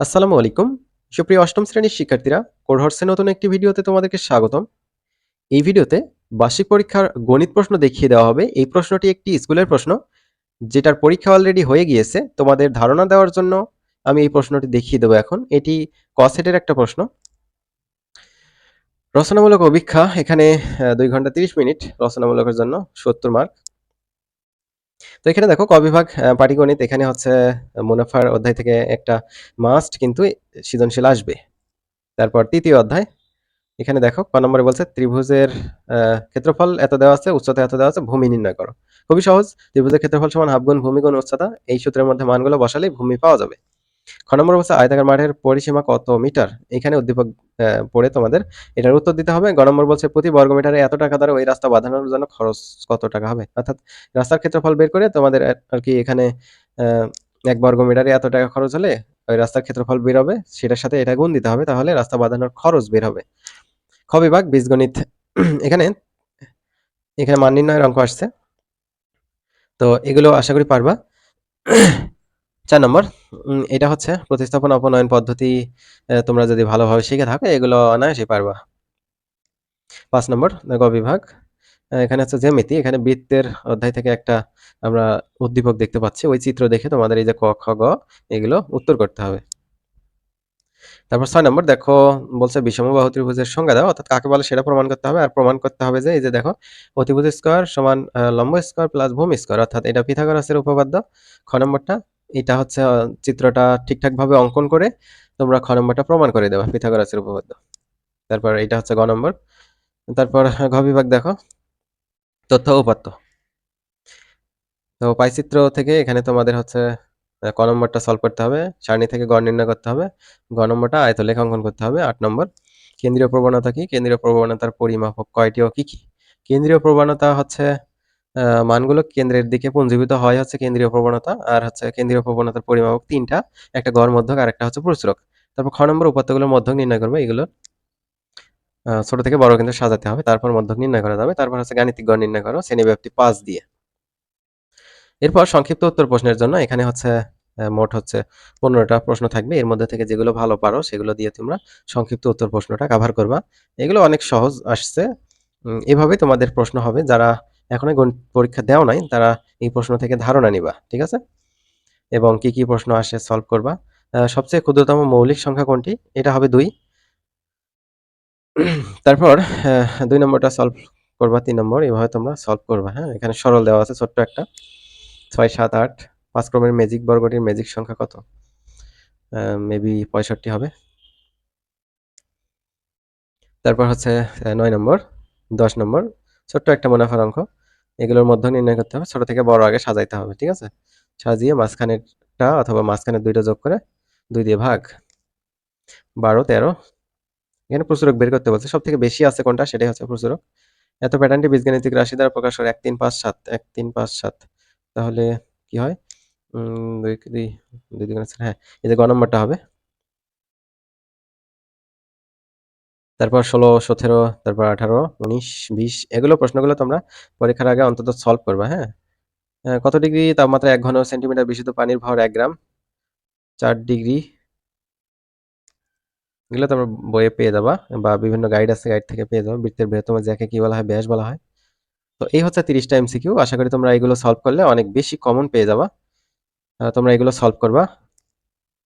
আসসালামু আলাইকুম। সুপ্রিয় অষ্টম শ্রেণির শিক্ষার্থীরা কোরহর্সে নতুন একটি ভিডিওতে তোমাদেরকে স্বাগতম। এই ভিডিওতে বার্ষিক পরীক্ষার গণিত প্রশ্ন দেখিয়ে দেওয়া হবে। এই প্রশ্নটি একটি স্কুলের প্রশ্ন, যেটার পরীক্ষা অলরেডি হয়ে গিয়েছে। তোমাদের ধারণা দেওয়ার জন্য আমি এই প্রশ্নটি দেখিয়ে দেবো এখন। এটি কসেটের একটা প্রশ্ন। রচনামূলক অভীক্ষা এখানে দুই ঘণ্টা তিরিশ মিনিট রচনামূলকের জন্য সত্তর মার্ক তো এখানে দেখো ক বিভাগ পাটিগণিত, এখানে হচ্ছে মুনাফার অধ্যায় থেকে একটা মাস্ট কিন্তু সৃজনশীল আসবে। তারপর তৃতীয় অধ্যায়, এখানে দেখো ক নম্বরে বলছে, ত্রিভুজের ক্ষেত্রফল এত দেওয়া আছে, উচ্চতা এত দেওয়া আছে, ভূমি নির্ণয় করো। খুবই সহজ, ত্রিভুজের ক্ষেত্রফল সমান হাফ গুণ ভূমি গুণ উচ্চতা, এই সূত্রের মধ্যে মানগুলো বসালেই ভূমি পাওয়া যাবে। খ নম্বর বলছে আয়তাকার মাঠের পরিসীমা কত মিটার? এখানে উদ্দীপক পড়ে তোমাদের। এটার উত্তর দিতে হবে, গ নম্বর বলছে প্রতি বর্গ মিটারে এত টাকা দ্বারা ওই রাস্তা বাঁধানোর জন্য খরচ কত টাকা হবে? অর্থাৎ রাস্তার ক্ষেত্রফল বের করে তোমাদের আর- কি এখানে এক বর্গ মিটারে এত টাকা খরচ হলে ওই রাস্তার ক্ষেত্রফল বের হবে, সেটার সাথে এটা গুণ দিতে হবে, তাহলে রাস্তা বাঁধানোর খরচ বের হবে। খ বিভাগ, বীজগণিত। এখানে এখানে মান নির্ণয়ের অঙ্ক আসছে। তো এগুলো আশা করি পারবা। চার নম্বর এটা হচ্ছে প্রতিস্থাপন অপনয়ন পদ্ধতি তোমরা যদি ভালোভাবে শিখে থাকো, এগুলো অনায়াসে পারবা। পাঁচ নম্বর, গ বিভাগ এখানে হচ্ছে জ্যামিতি, এখানে বৃত্তের অধ্যায় থেকে একটা আমরা উদ্দীপক দেখতে পাচ্ছি, ওই চিত্র দেখে তোমাদের এই যে ক, খ, গ, এগুলো উত্তর করতে হবে। তারপর ছয় নম্বর, দেখো, বলছে বিষমবাহু ত্রিভুজের সংজ্ঞা দাও, অর্থাৎ কাকে বলে সেটা প্রমাণ করতে হবে, আর প্রমাণ করতে হবে যে, এই যে দেখো, অতিভুজ স্কোয়ার সমান লম্ব স্কোয়ার প্লাস ভূমি স্কোয়ার, অর্থাৎ এটা পিথাগোরাসের উপপাদ্য, খ নম্বরটা এটা হচ্ছে চিত্রটা ঠিকঠাক ভাবে অঙ্কন করে তোমরা খ নম্বরটা প্রমাণ করে দেবা পিথাগোরাসের উপপাদ্য। তারপর এটা হচ্ছে গ নম্বর। তারপর ঘ বিভাগ দেখো। তথ্য উপাত্ত। তো পাইচিত্র থেকে এখানে তোমাদের হচ্ছে ক নম্বরটা সলভ করতে হবে। সারণী থেকে গড় নির্ণয় করতে হবে। গ নম্বরটা আয়তলেখ অঙ্কন করতে হবে, আট নম্বর। কেন্দ্রীয় প্রবণতা কি? কেন্দ্রীয় প্রবণতার পরিমাপক কয়টি ও কি কি? কেন্দ্রীয় প্রবণতা হচ্ছে মানগুলো কেন্দ্রের দিকে পুঞ্জীভূত হয় হচ্ছে কেন্দ্রীয় প্রবণতা আর হচ্ছে কেন্দ্রীয় প্রবণতার পরিমাপক তিনটা, একটা গড় মধ্যক আর একটা হচ্ছে প্রচুরক। তারপর খ নম্বর উপাত্তগুলোর মধ্যক নির্ণয় করবে, এগুলো ছোট থেকে বড় কিন্তু সাজাতে হবে, তারপর মধ্যক নির্ণয় করা যাবে, তারপর হচ্ছে গাণিতিক গড় নির্ণয় করো, শ্রেণীব্যাপ্তি পাঁচ দিয়ে। এরপর সংক্ষিপ্ত উত্তর প্রশ্নের জন্য, এখানে হচ্ছে মোট হচ্ছে পনেরোটা প্রশ্ন থাকবে, এর মধ্যে থেকে যেগুলো ভালো পারো, সেগুলো দিয়ে তোমরা সংক্ষিপ্ত উত্তর প্রশ্নটা কাভার করবা। এগুলো অনেক সহজ আসছে। এভাবে তোমাদের প্রশ্ন হবে, যারা এখনও গণিত পরীক্ষা দেও নাই, তারা এই প্রশ্ন থেকে ধারণা নিবা, ঠিক আছে? এবং কি কি প্রশ্ন আসে সলভ করবা। সবচেয়ে ক্ষুদ্রতম মৌলিক সংখ্যা কোনটি? এটা হবে দুই। তারপর দুই নম্বরটা সলভ করবা, তিন নম্বর, এভাবে তোমরা সলভ করবা হ্যাঁ? এখানে সরল দেওয়া আছে ছোট্ট একটা। ছয়, সাত, আট, পাঁচ ক্রমের ম্যাজিক বর্গটির ম্যাজিক সংখ্যা কত? মেবি পঁয়ষট্টি হবে। তারপর হচ্ছে নয় নম্বর, দশ নম্বর, ছোট্ট একটা মুনাফার অঙ্ক। এগুলোর মধ্যে নির্ণয় করতে হবে। ছোট থেকে বড় আগে সাজাইতে হবে ঠিক আছে? সাজিয়ে মাঝখানেরটা অথবা মাঝখানের দুইটা যোগ করে দুই দিয়ে ভাগ। বারো তেরো। এখানে প্রচুরক বের করতে বলছে। সব থেকে বেশি আছে কোনটা? সেটাই হচ্ছে প্রচুরক। এত প্যাটার্নটি বীজগাণিতিক রাশি দ্বারা প্রকাশ করে। এক তিন পাঁচ সাত। এক তিন পাঁচ সাত। তাহলে কি হয়? উম, দুই দুই দুই হ্যাঁ এই যে গ নম্বরটা হবে। তারপর ষোলো, সতেরো, তারপর আঠারো, উনিশ, বিশ, এগুলো প্রশ্নগুলো তোমরা পরীক্ষার আগে অন্তত সলভ করবা হ্যাঁ? কত ডিগ্রি তাপমাত্রা এক ঘন সেন্টিমিটার বিশুদ্ধ পানির ভর এক গ্রাম? চার ডিগ্রি। এগুলো তোমরা বইয়ে পেয়ে যাবা বা বিভিন্ন গাইড আছে গাইড থেকে পেয়ে যাবা। বৃত্তের বৃহত্তম যাকে কি বলা হয়, ব্যাস বলা হয়। তো এই হচ্ছে তিরিশটা এমসিকিউ আশা করি তোমরা এগুলো সলভ করলে অনেক বেশি কমন পেয়ে যাবা। তোমরা এগুলো সলভ করবা।